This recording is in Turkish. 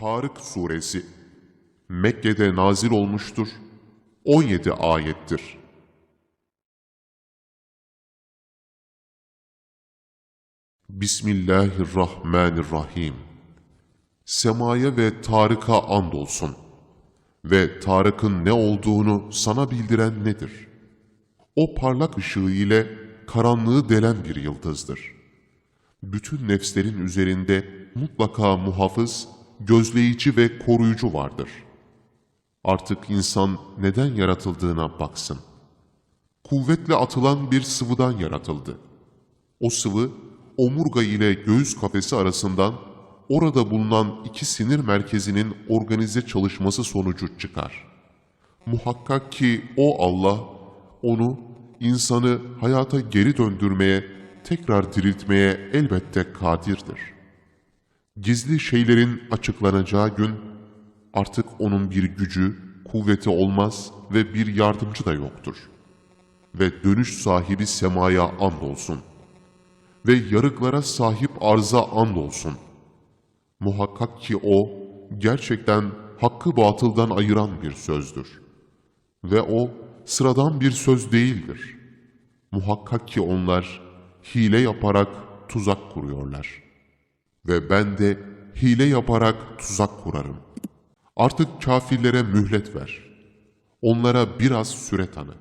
Tarık Suresi Mekke'de nazil olmuştur. 17 ayettir. Bismillahirrahmanirrahim. Semaya ve Tarık'a andolsun. Ve Tarık'ın ne olduğunu sana bildiren nedir? O parlak ışığı ile karanlığı delen bir yıldızdır. Bütün nefslerin üzerinde mutlaka muhafız, gözleyici ve koruyucu vardır. Artık insan neden yaratıldığına baksın. Kuvvetle atılan bir sıvıdan yaratıldı. O sıvı, omurga ile göğüs kafesi arasından orada bulunan iki sinir merkezinin organize çalışması sonucu çıkar. Muhakkak ki o Allah, onu, insanı hayata geri döndürmeye, tekrar diriltmeye elbette kadirdir. Gizli şeylerin açıklanacağı gün, artık onun bir gücü, kuvveti olmaz ve bir yardımcı da yoktur. Ve dönüş sahibi semaya andolsun. Ve yarıklara sahip arza andolsun. Muhakkak ki o, gerçekten hakkı batıldan ayıran bir sözdür. Ve o, sıradan bir söz değildir. Muhakkak ki onlar, hile yaparak tuzak kuruyorlar. Ve ben de hile yaparak tuzak kurarım. Artık kafirlere mühlet ver. Onlara biraz süre tanı.